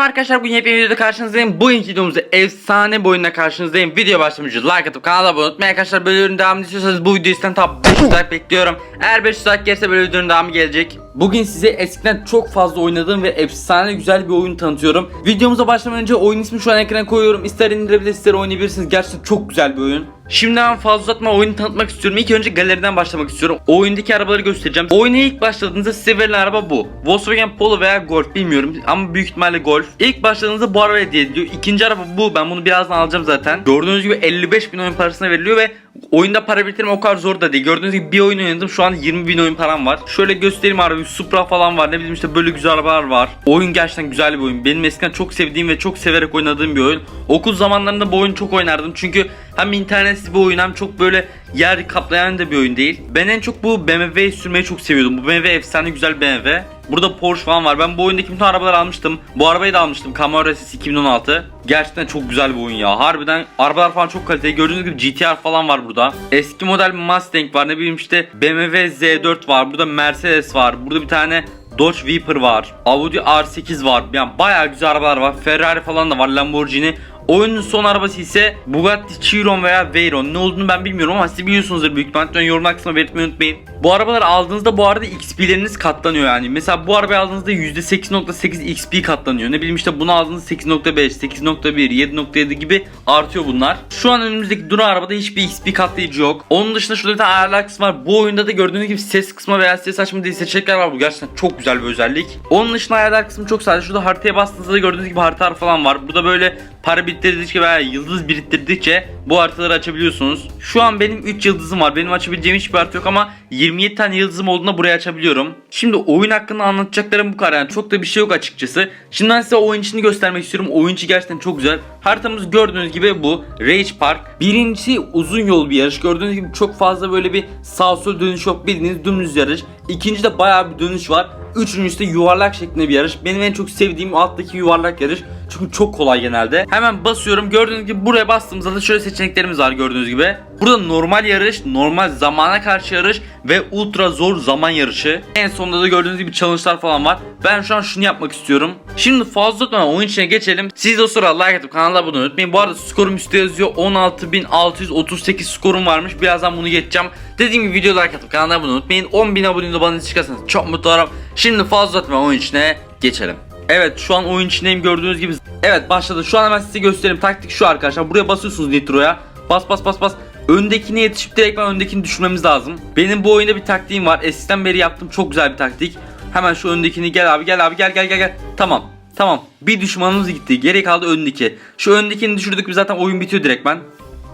Merhaba arkadaşlar bugün yepyeni videoda karşınızdayım. Bugünkü videomuzda efsane bir oyunla karşınızdayım. Video önce like atıp kanala abone unutmayın arkadaşlar. Böyle videonun devamını istiyorsanız bu videoyu isten tam 500 like bekliyorum. Eğer 500 like gelirse böyle videonun devamı gelecek. Bugün size eskiden çok fazla oynadığım ve efsane güzel bir oyun tanıtıyorum. Videomuza başlamadan önce oyun ismi şu an ekrana koyuyorum. İster indirebilir ister oynayabilirsiniz. Gerçekten çok güzel bir oyun. Şimdiden fazla uzatma oyunu tanıtmak istiyorum. İlk önce galeriden başlamak istiyorum. O oyundaki arabaları göstereceğim. Oyuna ilk başladığınızda size verilen araba bu. Volkswagen Polo veya Golf bilmiyorum ama büyük ihtimalle Golf. İlk başladığınızda bu araba hediye ediliyor. İkinci araba bu. Ben bunu birazdan alacağım zaten. Gördüğünüz gibi 55 bin oyun parasına veriliyor ve oyunda para bitirme o kadar zor da değil. Gördüğünüz gibi bir oyun oynadım. Şu an 20 bin oyun param var. Şöyle göstereyim arabayı. Supra falan var. Ne bileyim işte böyle güzel arabalar var. Oyun gerçekten güzel bir oyun. Benim eskiden çok sevdiğim ve çok severek oynadığım bir oyun. Okul zamanlarında bu oyunu çok oynardım. Çünkü hem internetsiz bir oyun hem çok böyle yer kaplayan da bir oyun değil. Ben en çok bu BMW'yi sürmeyi çok seviyordum. Bu BMW efsane güzel BMW. Burada Porsche falan var. Ben bu oyundaki bütün arabaları almıştım. Bu arabayı da almıştım. Camaro SS 2016. Gerçekten çok güzel bir oyun ya. Harbiden arabalar falan çok kaliteli. Gördüğünüz gibi GTR falan var burada. Eski model Mustang var. Ne bileyim işte BMW Z4 var. Burada Mercedes var. Burada bir tane Dodge Viper var. Audi R8 var. Yani bayağı güzel arabalar var. Ferrari falan da var. Lamborghini. Oyunun son arabası ise Bugatti Chiron veya Veyron. Ne olduğunu ben bilmiyorum ama siz biliyorsunuzdur büyük ihtimalle. Lütfen yorum kısmına belirtmeyi unutmayın. Bu arabaları aldığınızda bu arada XP'leriniz katlanıyor yani. Mesela bu arabayı aldığınızda %8.8 XP katlanıyor. Ne bileyim işte bunu aldığınızda 8.5, 8.1, 7.7 gibi artıyor bunlar. Şu an önümüzdeki Dura arabada hiçbir XP katlayıcı yok. Onun dışında şurada bir tane ayarlar kısmı var. Bu oyunda da gördüğünüz gibi ses kısmı veya ses açma diye seçenekler var. Bu gerçekten çok güzel bir özellik. Onun dışında ayarlar kısmı çok sadece. Şurada haritaya bastığınızda da gördüğünüz gibi haritalar falan var. Burada böyle para biriktirdikçe veya yıldız biriktirdikçe bu haritaları açabiliyorsunuz. Şu an benim 3 yıldızım var. Benim açabileceğim hiçbir harita yok ama 27 tane yıldızım olduğunda buraya açabiliyorum. Şimdi oyun hakkında anlatacaklarım bu kadar. Yani çok da bir şey yok açıkçası. Şimdi ben size oyun içini göstermek istiyorum. Oyun içi gerçekten çok güzel. Haritamız gördüğünüz gibi bu. Rage Park. Birincisi uzun yol bir yarış. Gördüğünüz gibi çok fazla böyle bir sağ sol dönüş yok. Bildiğiniz dümdüz yarış. İkinci de bayağı bir dönüş var. Üçüncüsü de yuvarlak şeklinde bir yarış. Benim en çok sevdiğim alttaki yuvarlak yarış. Çünkü çok kolay genelde. Hemen basıyorum. Gördüğünüz gibi buraya bastığımızda da şöyle seçeneklerimiz var gördüğünüz gibi. Burada normal yarış, normal zamana karşı yarış ve ultra zor zaman yarışı. En sonunda da gördüğünüz gibi challenge'lar falan var. Ben şu an şunu yapmak istiyorum. Şimdi fazla tutmadan oyun içine geçelim. Siz de o sırada like atıp kanala abone unutmayın. Bu arada skorum üstte yazıyor. 16.638 skorum varmış. Birazdan bunu geçeceğim. Dediğim gibi video like atıp kanala abone unutmayın. 10.000 abone bana çıkarsanız çok mutlu olurum. Şimdi fazla tutmadan oyun içine geçelim. Evet şu an oyun içindeyim gördüğünüz gibi. Evet başladı. Şu an hemen size göstereyim. Taktik şu arkadaşlar. Buraya basıyorsunuz Nitro'ya. Bas bas bas bas. Öndekine yetişip direktmen öndekini düşürmemiz lazım. Benim bu oyunda bir taktiğim var. Eskiden beri yaptım çok güzel bir taktik. Hemen şu öndekini gel abi gel abi gel gel gel gel. Tamam. Tamam. Bir düşmanımız gitti. Geri kaldı öndeki. Şu öndekini düşürdük biz zaten oyun bitiyor direktmen.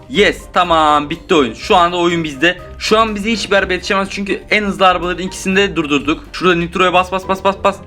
Yes tamam bitti oyun. Şu anda oyun bizde. Şu an bizi hiçbir araba yetişemez çünkü en hızlı arabaların ikisini de durdurduk. Şurada Nitro'ya bas bas bas bas bas.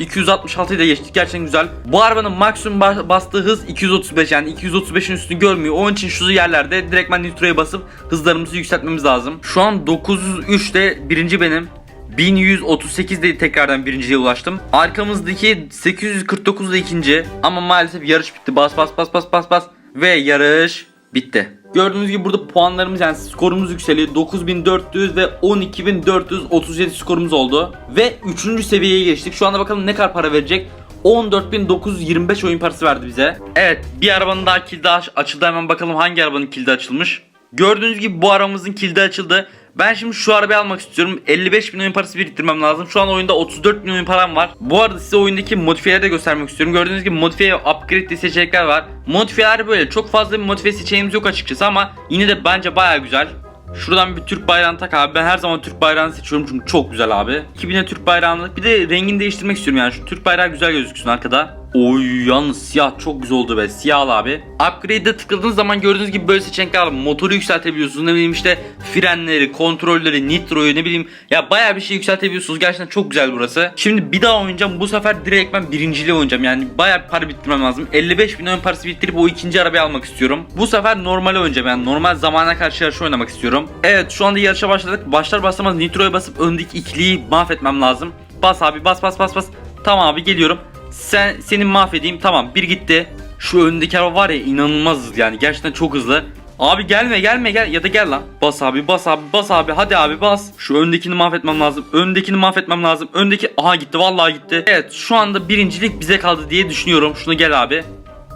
266'yı da geçtik gerçekten güzel. Bu arabanın maksimum bas- bastığı hız 235 yani 235'in üstünü görmüyor. Onun için şu yerlerde direktmen nitroya basıp hızlarımızı yükseltmemiz lazım. Şu an 903'te birinci benim. 1138 de tekrardan birinciye ulaştım. Arkamızdaki 849 da ikinci. Ama maalesef yarış bitti. Bas bas bas bas bas bas. Ve yarış bitti. Gördüğünüz gibi burada puanlarımız yani skorumuz yükseliyor. 9400 ve 12437 skorumuz oldu. Ve 3. seviyeye geçtik. Şu anda bakalım ne kadar para verecek. 14.925 oyun parası verdi bize. Evet bir arabanın daha kilidi aç- açıldı. Hemen bakalım hangi arabanın kilidi açılmış. Gördüğünüz gibi bu arabamızın kilidi açıldı. Ben şimdi şu arabayı almak istiyorum. 55 bin oyun parası biriktirmem lazım. Şu an oyunda 34 bin oyun param var. Bu arada size oyundaki modifiyeleri de göstermek istiyorum. Gördüğünüz gibi modifiye upgrade diye seçenekler var. Modifiyeler böyle. Çok fazla bir modifiye seçeneğimiz yok açıkçası ama yine de bence baya güzel. Şuradan bir Türk bayrağını tak abi. Ben her zaman Türk bayrağını seçiyorum çünkü çok güzel abi. 2000'e Türk bayrağını. Bir de rengini değiştirmek istiyorum yani. Şu Türk bayrağı güzel gözüksün arkada. Oy yalnız siyah çok güzel oldu be. Siyahlı abi. Upgrade'de tıkladığınız zaman gördüğünüz gibi böyle seçenekler var. Motoru yükseltebiliyorsunuz. Ne bileyim işte frenleri, kontrolleri, nitroyu ne bileyim. Ya bayağı bir şey yükseltebiliyorsunuz. Gerçekten çok güzel burası. Şimdi bir daha oynayacağım. Bu sefer direkt ben birinciliği oynayacağım. Yani bayağı bir para biriktirmem lazım. 55 bin oyun parası biriktirip o ikinci arabayı almak istiyorum. Bu sefer normal oynayacağım. Yani normal zamana karşı yarışı oynamak istiyorum. Evet şu anda yarışa başladık. Başlar başlamaz nitroya basıp öndeki ikiliyi mahvetmem lazım. Bas abi bas bas bas bas. Tamam abi geliyorum. Sen seni mahvedeyim. Tamam bir gitti. Şu öndeki araba var ya inanılmaz hızlı yani gerçekten çok hızlı. Abi gelme gelme gel ya da gel lan. Bas abi bas abi bas abi hadi abi bas. Şu öndekini mahvetmem lazım. Öndekini mahvetmem lazım. Öndeki aha gitti vallahi gitti. Evet şu anda birincilik bize kaldı diye düşünüyorum. Şunu gel abi.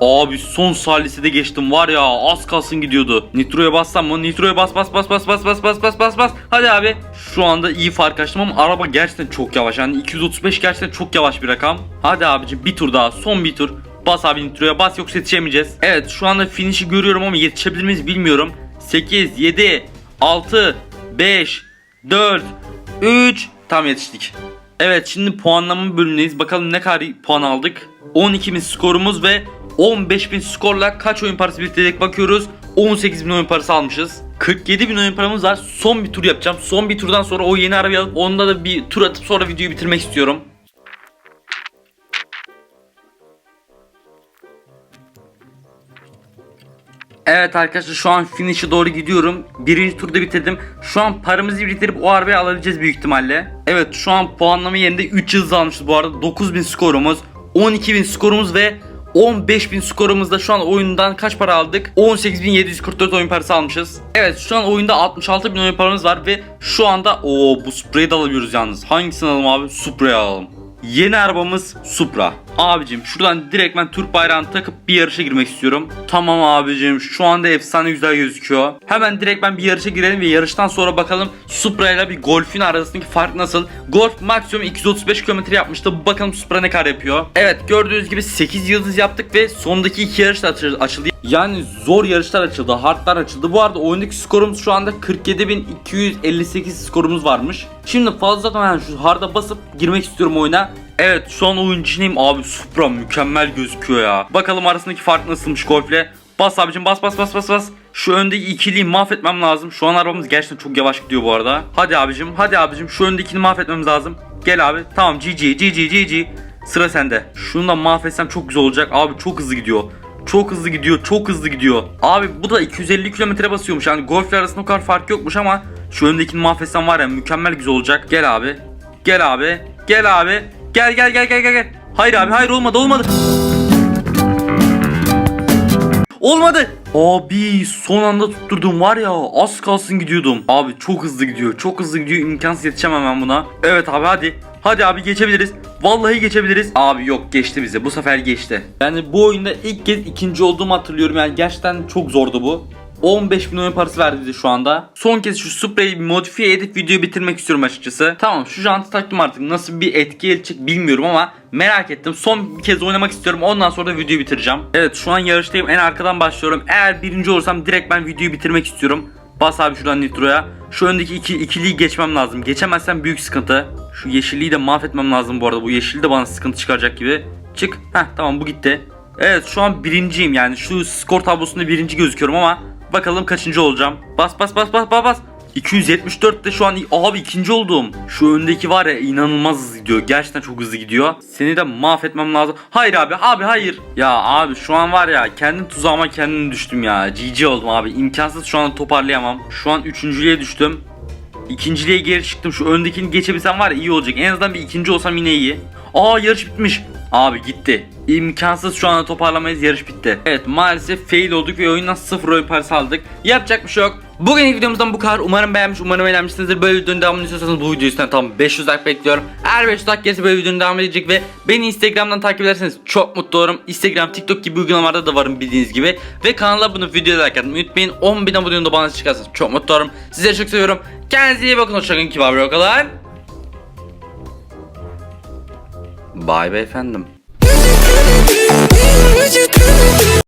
Abi son salisede geçtim var ya az kalsın gidiyordu. Nitro'ya bassam mı? Nitro'ya bas bas bas bas bas bas bas bas bas bas. Hadi abi. Şu anda iyi fark açtım ama araba gerçekten çok yavaş. Yani 235 gerçekten çok yavaş bir rakam. Hadi abicim bir tur daha son bir tur. Bas abi Nitro'ya bas yoksa yetişemeyeceğiz. Evet şu anda finish'i görüyorum ama yetişebilir miyiz bilmiyorum. 8, 7, 6, 5, 4, 3 tam yetiştik. Evet şimdi puanlama bölümündeyiz. Bakalım ne kadar puan aldık. 12.000 skorumuz ve 15.000 skorla kaç oyun parası biriktirdik bakıyoruz. 18.000 oyun parası almışız. 47.000 oyun paramız var. Son bir tur yapacağım. Son bir turdan sonra o yeni arabayı alıp onda da bir tur atıp sonra videoyu bitirmek istiyorum. Evet arkadaşlar şu an finish'e doğru gidiyorum. Birinci turda bitirdim. Şu an paramızı biriktirip o arabayı alabileceğiz büyük ihtimalle. Evet şu an puanlama yerinde 3 yıldız almışız bu arada. 9000 skorumuz, 12000 skorumuz ve 15.000 skorumuzda şu an oyundan kaç para aldık? 18.744 oyun parası almışız. Evet şu an oyunda 66.000 oyun paramız var ve şu anda o bu Supra'yı da alabiliyoruz yalnız. Hangisini alalım abi? Supra'yı alalım. Yeni arabamız Supra. Abicim şuradan direkt ben Türk bayrağını takıp bir yarışa girmek istiyorum. Tamam abicim şu anda efsane güzel gözüküyor. Hemen direkt ben bir yarışa girelim ve yarıştan sonra bakalım Supra ile bir Golf'ün arasındaki fark nasıl? Golf maksimum 235 km yapmıştı. Bakalım Supra ne kadar yapıyor. Evet gördüğünüz gibi 8 yıldız yaptık ve sondaki iki yarış da açı- açıldı. Yani zor yarışlar açıldı, hardlar açıldı. Bu arada oyundaki skorumuz şu anda 47.258 skorumuz varmış. Şimdi fazla ben şu harda basıp girmek istiyorum oyuna. Evet şu an oyun içindeyim abi Supra mükemmel gözüküyor ya. Bakalım arasındaki fark nasılmış Golf'le. Bas abicim bas bas bas bas bas. Şu öndeki ikiliyi mahvetmem lazım. Şu an arabamız gerçekten çok yavaş gidiyor bu arada. Hadi abicim hadi abicim şu öndekini mahvetmemiz lazım. Gel abi tamam GG GG GG. Sıra sende. Şunu da mahvetsem çok güzel olacak. Abi çok hızlı gidiyor. Çok hızlı gidiyor, çok hızlı gidiyor. Abi bu da 250 kilometre basıyormuş. Yani golfle arasında o kadar fark yokmuş ama şu öndekini mahvetsem var ya mükemmel güzel olacak. Gel abi. Gel abi. Gel abi. Gel gel gel gel gel gel. Hayır abi hayır olmadı olmadı. Olmadı. Abi son anda tutturdum var ya az kalsın gidiyordum. Abi çok hızlı gidiyor çok hızlı gidiyor imkansız yetişemem ben buna. Evet abi hadi. Hadi abi geçebiliriz. Vallahi geçebiliriz. Abi yok geçti bize bu sefer geçti. Yani bu oyunda ilk kez ikinci olduğumu hatırlıyorum yani gerçekten çok zordu bu. 15 bin oyun parası verdi bize şu anda. Son kez şu Supra'yı modifiye edip videoyu bitirmek istiyorum açıkçası. Tamam şu jantı taktım artık. Nasıl bir etki gelecek bilmiyorum ama merak ettim. Son bir kez oynamak istiyorum. Ondan sonra da videoyu bitireceğim. Evet şu an yarıştayım. En arkadan başlıyorum. Eğer birinci olursam direkt ben videoyu bitirmek istiyorum. Bas abi şuradan nitroya. Şu öndeki iki, ikiliyi geçmem lazım. Geçemezsem büyük sıkıntı. Şu yeşilliği de mahvetmem lazım bu arada. Bu yeşil de bana sıkıntı çıkaracak gibi. Çık. Heh tamam bu gitti. Evet şu an birinciyim yani şu skor tablosunda birinci gözüküyorum ama bakalım kaçıncı olacağım. Bas bas bas bas bas bas. 274 de şu an abi ikinci oldum. Şu öndeki var ya inanılmaz hızlı gidiyor. Gerçekten çok hızlı gidiyor. Seni de mahvetmem lazım. Hayır abi abi hayır. Ya abi şu an var ya kendi tuzağıma kendim düştüm ya. GG oldum abi. İmkansız şu an toparlayamam. Şu an üçüncülüğe düştüm. İkinciliğe geri çıktım. Şu öndekini geçebilsem var ya iyi olacak. En azından bir ikinci olsam yine iyi. Aa yarış bitmiş. Abi gitti. İmkansız şu anda toparlamayız yarış bitti. Evet maalesef fail olduk ve oyundan sıfır oyun parası aldık. Yapacak bir şey yok. Bugünkü videomuzdan bu kadar. Umarım beğenmiş, umarım eğlenmişsinizdir. Böyle videonun devamını istiyorsanız bu videoyu üstüne tam 500 like bekliyorum. Eğer 500 like gelirse böyle videonun devam edecek ve beni Instagram'dan takip ederseniz çok mutlu olurum. Instagram, TikTok gibi uygulamalarda da varım bildiğiniz gibi. Ve kanala olup videoya like atmayı unutmayın. 10.000 abone da bana çıkarsanız çok mutlu olurum. Sizleri çok seviyorum. Kendinize iyi bakın. Hoşçakalın kibar brokalar. Bay bey efendim.